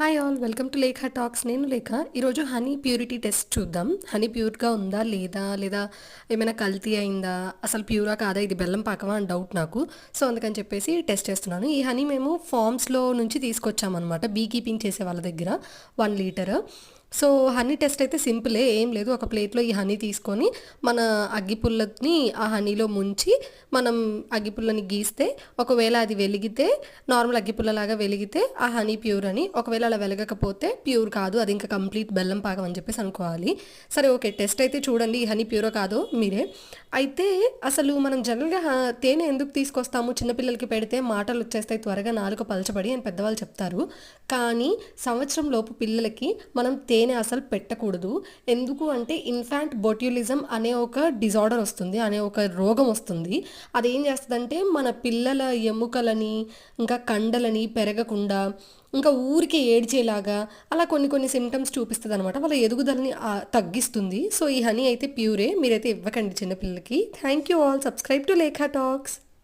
Hi all welcome to Lekha talks నేను లేఖ ఈరోజు honey purity test చూద్దాం. హనీ ప్యూర్గా ఉందా లేదా లేదా ఏమైనా కల్తీ అయిందా? అసలు ప్యూరా కాదా? ఇది బెల్లం పాకమా అని డౌట్ నాకు. సో అందుకని చెప్పేసి టెస్ట్ చేస్తున్నాను. ఈ హనీ మేము ఫార్మ్స్లో నుంచి తీసుకొచ్చామన్నమాట. బీ కీపింగ్ చేసే వాళ్ళ దగ్గర. One litre so honey test అయితే సింపులే ఏం లేదు. ఒక ప్లేట్లో ఈ హనీ తీసుకొని మన అగ్గిపుల్లని ఆ హనీలో ముంచి మనం అగ్గిపుల్లని గీస్తే ఒకవేళ అది వెలిగితే నార్మల్ అగ్గిపుల్లలాగా వెలిగితే ఆ హనీ ప్యూర్ అని. ఒకవేళ అలా వెలగకపోతే ప్యూర్ కాదు అది ఇంకా కంప్లీట్ బెల్లం పాకం అని చెప్పేసి అనుకోవాలి. సరే ఓకే. టెస్ట్ అయితే చూడండి ఈ హనీ ప్యూరో కాదో మీరే. అయితే అసలు మనం జనరల్గా తేనె ఎందుకు తీసుకొస్తాము? చిన్నపిల్లలకి పెడితే మాటలు వచ్చేస్తాయి త్వరగా నాలుక పలచబడి అని పెద్దవాళ్ళు చెప్తారు. కానీ సంవత్సరం లోపు పిల్లలకి మనం తేనె అసలు పెట్టకూడదు. ఎందుకు అంటే ఇన్ఫాంట్ బొట్యులిజం అనే ఒక డిజార్డర్ వస్తుంది అనే ఒక రోగం వస్తుంది. అది ఏం చేస్తుందంటే మన పిల్లల ఎముకలని ఇంకా కండలని పెరగకుండా ఇంకా ఊరికే ఏడ్చేలాగా అలా కొన్ని కొన్ని సిమ్టమ్స్ చూపిస్తుంది అనమాట వాళ్ళ ఎదుగుదలని తగ్గిస్తుంది. సో ఈ హనీ అయితే ప్యూరే. మీరైతే ఇవ్వకండి చిన్నపిల్లలకి. Thank you all subscribe to Lekha talks